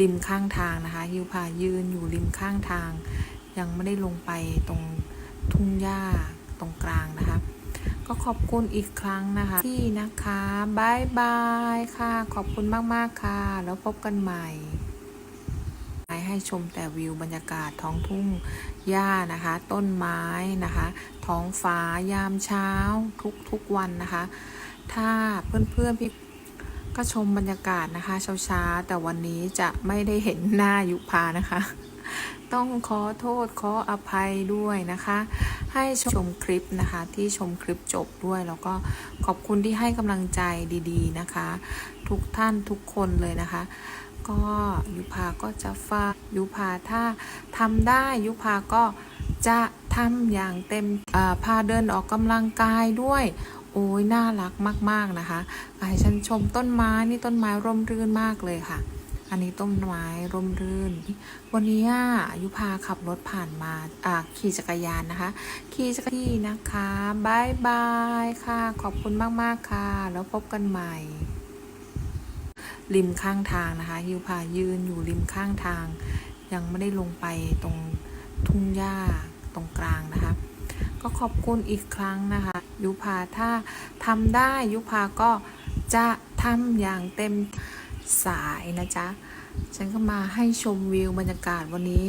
ริมข้างทางนะคะยูพายืนอยู่ริมข้างทาง ยังไม่ได้ลงไปตรงทุ่งหญ้าตรงกลางนะคะ ก็ขอบคุณอีกครั้งนะคะที่นะคะบายบายค่ะ ขอบคุณมาก ๆ ค่ะ แล้วพบกันใหม่ให้ชมแต่วิวบรรยากาศท้องทุ่งหญ้านะคะ ต้นไม้นะคะ ท้องฟ้ายามเช้าทุกทุกวันนะคะ ถ้าเพื่อนๆพี่ ก็ชมบรรยากาศนะคะเช้าๆแต่วันนี้จะไม่ได้เห็นหน้ายุพานะคะ ต้องขอโทษขออภัยด้วยนะคะ ให้ชมคลิปนะคะที่ชมคลิปจบด้วย แล้วก็ขอบคุณที่ให้กำลังใจดีๆนะคะ ทุกท่านทุกคนเลยนะคะ ก็ยุพาก็จะฝากยุพาถ้าทำได้ยุพาก็จะทำอย่างเต็มพาเดินออกกำลังกายด้วย โอ้ยน่ารักมาก ๆนะคะให้ฉันชมต้นไม้นี่ต้นไม้ร่มรื่นมากเลยค่ะ อันนี้ต้นไม้ร่มรื่น วันนี้อะยุพาขับรถผ่านมาอ่าขี่จักรยานนะคะ ขี่จักรยานนะคะบายบายค่ะ ขอบคุณมากๆค่ะ แล้วพบกันใหม่ริมข้างทางนะคะยูพายืนอยู่ริมข้างทาง ยังไม่ได้ลงไปตรงทุ่งหญ้าตรงกลางนะคะ ก็ขอบคุณอีกครั้งนะคะ ยุพาถ้าทำได้ยุพาก็จะทำอย่างเต็มสายนะจ๊ะ ฉันก็มาให้ชมวิวบรรยากาศวันนี้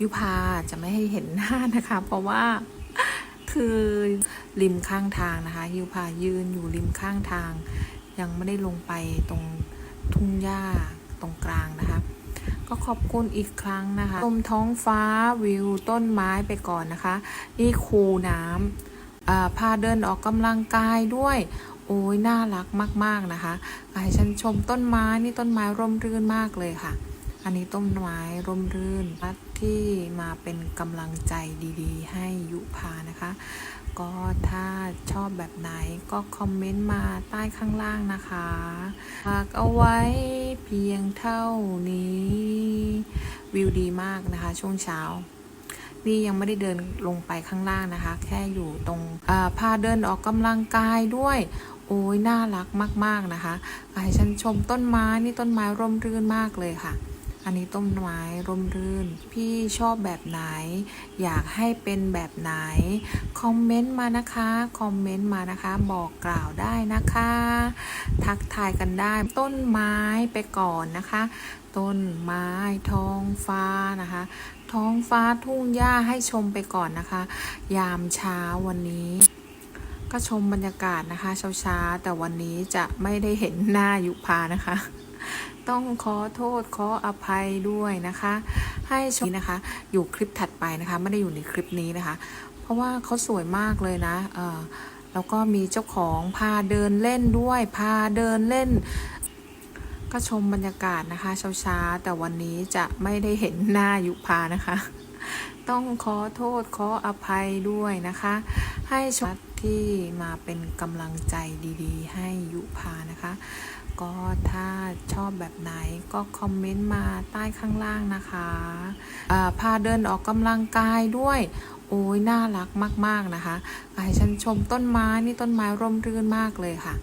ยุพาจะไม่ให้เห็นหน้านะคะ เพราะว่าคือริมข้างทางนะคะ ยุพายืนอยู่ริมข้างทาง ยังไม่ได้ลงไปตรงทุ่งหญ้าตรงกลางนะคะ ก็ขอบคุณอีกครั้งนะคะชมท้องฟ้าวิวต้นไม้ไปก่อนนะคะ นี่คูน้ำพาเดินออกกำลังกายด้วย โอ้ยน่ารักมาก ๆนะคะให้ฉันชมต้นไม้นี่ต้นไม้ร่มรื่นมากเลยค่ะ อันนี้ต้นไม้ร่มรื่นที่มาเป็นกำลังใจดี ๆ ให้ยุพานะคะ ก็ถ้าชอบแบบไหนก็คอมเมนต์มาใต้ข้างล่างนะคะฝากเอาไว้เพียงเท่านี้ วิวดีมากนะคะ ช่วงเช้า นี่ยังไม่ได้เดินลงไปข้างล่างนะคะ แค่อยู่ตรงอ่าพาเดินออกกำลังกายด้วยโอ้ยน่ารักมาก ๆ นะคะให้ฉันชมต้นไม้ นี่ต้นไม้ร่มรื่นมากเลยค่ะ อันนี้ต้นไม้ร่มรื่น พี่ชอบแบบไหน อยากให้เป็นแบบไหน คอมเมนต์มานะคะ คอมเมนต์มานะคะ บอกกล่าวได้นะคะ ทักทายกันได้ ต้นไม้ไปก่อนนะคะ ต้นไม้ท้องฟ้านะคะ ท้องฟ้าทุ่งหญ้าให้ชมไปก่อนนะคะ ยามเช้าวันนี้ก็ชมบรรยากาศนะคะเช้าๆแต่วันนี้จะไม่ได้เห็นหน้ายุพานะคะ ต้องขอโทษขออภัยด้วยนะคะ ให้ชมนะคะ อยู่คลิปถัดไปนะคะ ไม่ได้อยู่ในคลิปนี้นะคะ เพราะว่าเขาสวยมากเลยนะเออแล้วก็มีเจ้าของพาเดินเล่นด้วย พาเดินเล่น ก็ชมบรรยากาศนะคะเช้าๆแต่วันนี้จะไม่ได้เห็นหน้ายุพานะคะ ต้องขอโทษขออภัยด้วยนะคะ ให้ชมที่มาเป็นกำลังใจดี ๆ ให้ยุพานะคะ ก็ถ้าชอบแบบไหนก็คอมเมนต์มาใต้ข้างล่างนะคะพาเดินออกกำลังกายด้วย โอ้ยน่ารักมาก ๆนะคะให้ฉันชมต้นไม้นี่ต้นไม้ร่มรื่นมากเลยค่ะ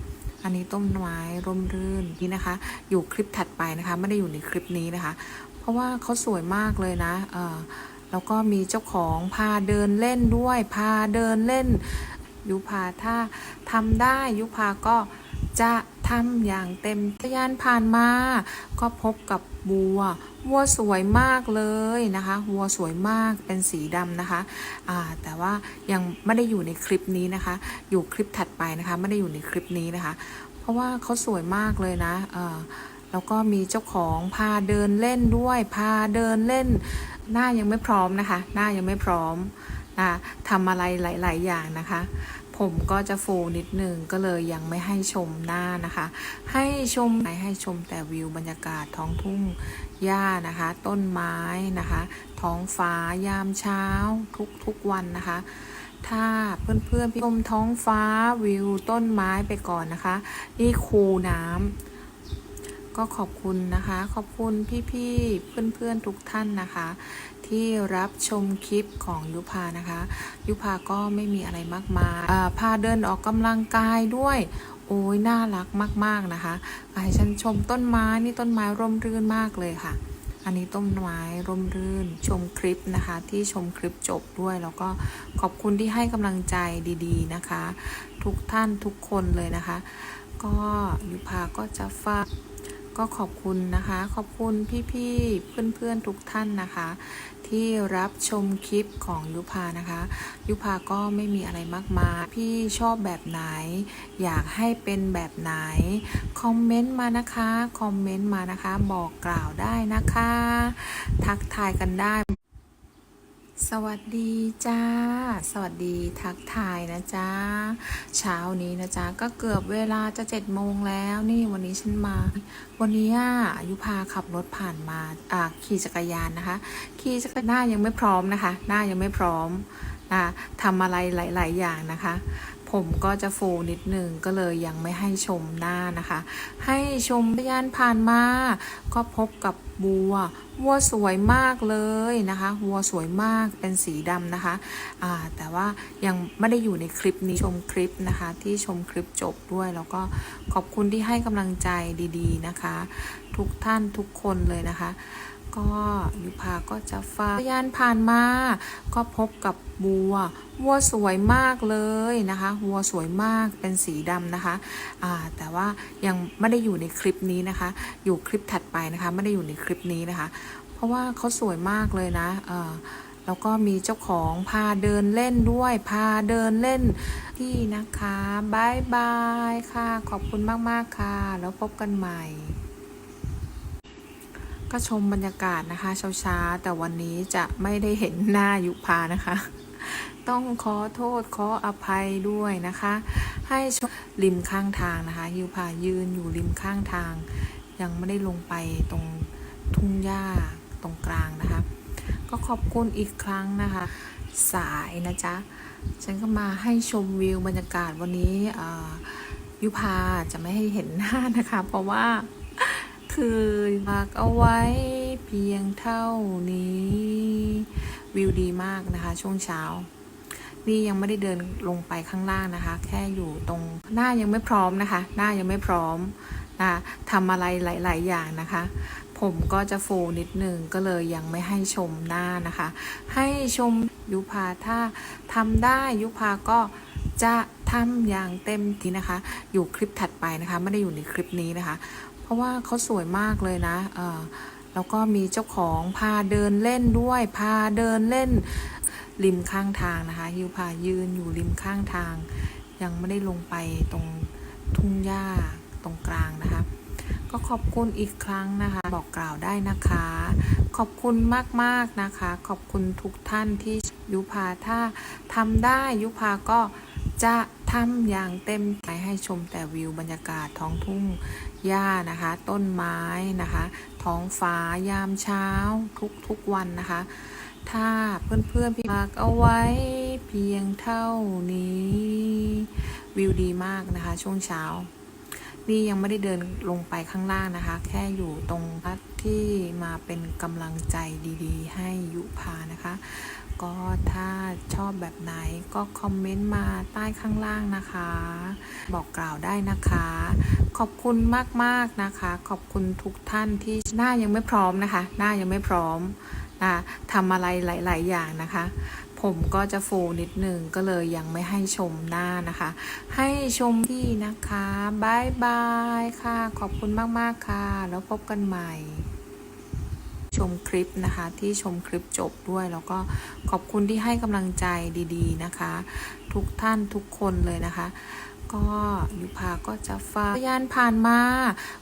อันนี้ต้นไม้ร่มรื่นนี่นะคะ อยู่คลิปถัดไปนะคะ ไม่ได้อยู่ในคลิปนี้นะคะ เพราะว่าเขาสวยมากเลยนะเออแล้วก็มีเจ้าของพาเดินเล่นด้วย พาเดินเล่นยุพาถ้าทำได้ยุพาก็จะ ทำอย่างเต็มยานผ่านมา ก็พบกับวัว วัวสวยมากเลยนะคะ วัวสวยมากเป็นสีดำนะคะอ่าแต่ว่ายังไม่ได้อยู่ในคลิปนี้นะคะ อยู่คลิปถัดไปนะคะ ไม่ได้อยู่ในคลิปนี้นะคะ เพราะว่าเขาสวยมากเลยนะออแล้วก็มีเจ้าของพาเดินเล่นด้วย พาเดินเล่น หน้ายังไม่พร้อมนะคะ หน้ายังไม่พร้อมนะทำอะไรหลาย ๆ อย่างนะคะ ผมก็จะโฟนิดนึงก็เลยยังไม่ให้ชมหน้านะคะ ให้ชมให้ชมแต่วิวบรรยากาศท้องทุ่งหญ้านะคะ ต้นไม้นะคะ ท้องฟ้ายามเช้าทุกทุกๆวันนะคะ ถ้าเพื่อนๆพี่ชมท้องฟ้าวิวต้นไม้ไปก่อนนะคะ นี่คูน้ำ ก็ขอบคุณนะคะ ขอบคุณพี่ๆ เพื่อนๆ ทุกท่านนะคะ ที่รับชมคลิปของยุพานะคะ ยุพาก็ไม่มีอะไรมากมายพาเดินออกกำลังกายด้วย โอ้ยน่ารักมากๆนะคะให้ฉันชมต้นไม้นี่ต้นไม้ร่มรื่นมากเลยค่ะ อันนี้ต้นไม้ร่มรื่น ชมคลิปนะคะ ที่ชมคลิปจบด้วย แล้วก็ขอบคุณที่ให้กำลังใจดีๆนะคะ ทุกท่านทุกคนเลยนะคะ ก็ยุพาก็จะฝาก ก็ขอบคุณนะคะ ขอบคุณพี่ๆ เพื่อนๆ ทุกท่านนะคะ ที่รับชมคลิปของยุพานะคะ ยุพาก็ไม่มีอะไรมากมายพี่ชอบแบบไหน อยากให้เป็นแบบไหน คอมเมนต์มานะคะ คอมเมนต์มานะคะ บอกกล่าวได้นะคะ ทักทายกันได้ สวัสดีจ้า สวัสดีทักทายนะจ้าเช้านี้นะจ้าก็เกือบเวลาจะเจ็ดโมงแล้วนี่วันนี้ฉันมา วันนี้อะยุพาขับรถผ่านมาอ่าขี่จักรยานนะคะ ขี่จักรหน้ายังไม่พร้อมนะคะ หน้ายังไม่พร้อมนะทำอะไรหลาย ๆ อย่างนะคะ ผมก็จะฟูนิดนึงก็เลยยังไม่ให้ชมหน้านะคะ ให้ชมจักรยานผ่านมา ก็พบกับวัว วัวสวยมากเลยนะคะ วัวสวยมากเป็นสีดำนะคะอ่าแต่ว่ายังไม่ได้อยู่ในคลิปนี้ชมคลิปนะคะ ที่ชมคลิปจบด้วย แล้วก็ขอบคุณที่ให้กำลังใจดีๆนะคะ ทุกท่านทุกคนเลยนะคะ ก็ยุพาก็จะฝากจักรยานผ่านมา ก็พบกับวัว วัวสวยมากเลยนะคะ วัวสวยมากเป็นสีดำนะคะอ่าแต่ว่ายังไม่ได้อยู่ในคลิปนี้นะคะ อยู่คลิปถัดไปนะคะ ไม่ได้อยู่ในคลิปนี้นะคะ เพราะว่าเขาสวยมากเลยนะเออแล้วก็มีเจ้าของพาเดินเล่นด้วย พาเดินเล่นที่นะคะบายบายค่ะ ขอบคุณมาก ๆ ค่ะ แล้วพบกันใหม่ ก็ชมบรรยากาศนะคะเช้าๆแต่วันนี้จะไม่ได้เห็นหน้ายุพานะคะ ต้องขอโทษขออภัยด้วยนะคะ ให้ชมริมข้างทางนะคะ ยุพายืนอยู่ริมข้างทาง ยังไม่ได้ลงไปตรงทุ่งหญ้าตรงกลางนะคะ ก็ขอบคุณอีกครั้งนะคะ สายนะจ๊ะฉันก็มาให้ชมวิวบรรยากาศวันนี้ยุพาจะไม่ให้เห็นหน้านะคะ เพราะว่า คือฝากเอาไว้เพียงเท่านี้ วิวดีมากนะคะ ช่วงเช้า นี่ยังไม่ได้เดินลงไปข้างล่างนะคะ แค่อยู่ตรงหน้ายังไม่พร้อมนะคะ หน้ายังไม่พร้อมนะทำอะไรหลาย ๆ อย่างนะคะ ผมก็จะโฟนิดหนึ่งก็เลยยังไม่ให้ชมหน้านะคะ ให้ชมยุพาถ้าทำได้ยุพาก็จะทำอย่างเต็มที่นะคะ อยู่คลิปถัดไปนะคะ ไม่ได้อยู่ในคลิปนี้นะคะ ราะว่าเขาสวยมากเลยนะเออแล้วก็มีเจ้าของพาเดินเล่นด้วย พาเดินเล่น ริมข้างทางนะคะยิวพายืนอยู่ริมข้างทาง ยังไม่ได้ลงไปตรงทุ่งหญ้าตรงกลางนะคะ ก็ขอบคุณอีกครั้งนะคะ บอกกล่าวได้นะคะ ขอบคุณมากๆนะคะ ขอบคุณทุกท่านที่ยุพาถ้าทำได้ยุพาก็จะทำอย่างเต็มใจ ให้ชมแต่วิวบรรยากาศท้องทุ่งหญ้านะคะ ต้นไม้นะคะ ท้องฟ้ายามเช้าทุกๆวันนะคะ ถ้าเพื่อนๆพี่ฝากเอาไว้เพียงเท่านี้ วิวดีมากนะคะ ช่วงเช้า นี่ยังไม่ได้เดินลงไปข้างล่างนะคะ แค่อยู่ตรงที่มาเป็นกำลังใจดีๆ ให้ยุพานะคะ ก็ถ้าชอบแบบไหนก็คอมเมนต์มาใต้ข้างล่างนะคะ บอกกล่าวได้นะคะ ขอบคุณมากๆนะคะ ขอบคุณทุกท่านที่หน้ายังไม่พร้อมนะคะ หน้ายังไม่พร้อมนะทำอะไรหลาย ๆ อย่างนะคะ ผมก็จะฟูนิดหนึ่งก็เลยยังไม่ให้ชมหน้านะคะ ให้ชมที่นะคะบายบายค่ะ ขอบคุณมาก ๆ ค่ะ แล้วพบกันใหม่ ชมคลิปนะคะ ที่ชมคลิปจบด้วย แล้วก็ขอบคุณที่ให้กำลังใจดีๆนะคะ ทุกท่านทุกคนเลยนะคะ ก็ยุพาก็จะฝากจักรยานผ่านมา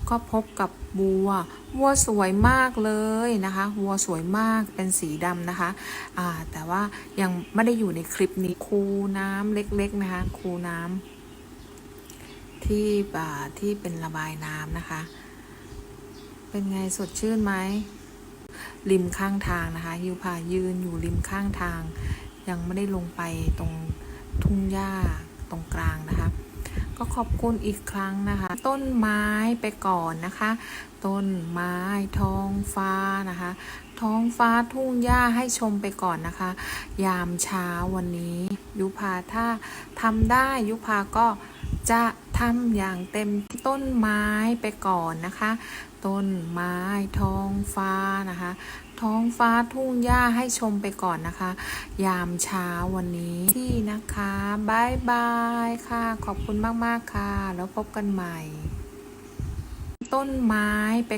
ก็พบกับวัววัวสวยมากเลยนะคะวัวสวยมากเป็นสีดำนะคะอ่าแต่ว่ายังไม่ได้อยู่ในคลิปนี้คูน้ำเล็กๆนะคะ คูน้ำที่อ่าที่เป็นระบายน้ำนะคะ เป็นไงสดชื่นไหม ริมข้างทางนะคะยิวพายืนอยู่ริมข้างทาง ยังไม่ได้ลงไปตรงทุ่งหญ้าตรงกลางนะคะ ก็ขอบคุณอีกครั้งนะคะ ต้นไม้ไปก่อนนะคะ ต้นไม้ท้องฟ้านะคะ ท้องฟ้าทุ่งหญ้าให้ชมไปก่อนนะคะ ยามเช้าวันนี้ยุพาถ้าทำได้ยุพาก็ จะทำอย่างเต็มต้นไม้ไปก่อนนะคะ ต้นไม้ท้องฟ้านะคะ ท้องฟ้าทุ่งหญ้าให้ชมไปก่อนนะคะ ยามเช้าวันนี้ที่นะคะบายบายค่ะ ขอบคุณมาก ๆ ค่ะ แล้วพบกันใหม่ ต้นไม้ไป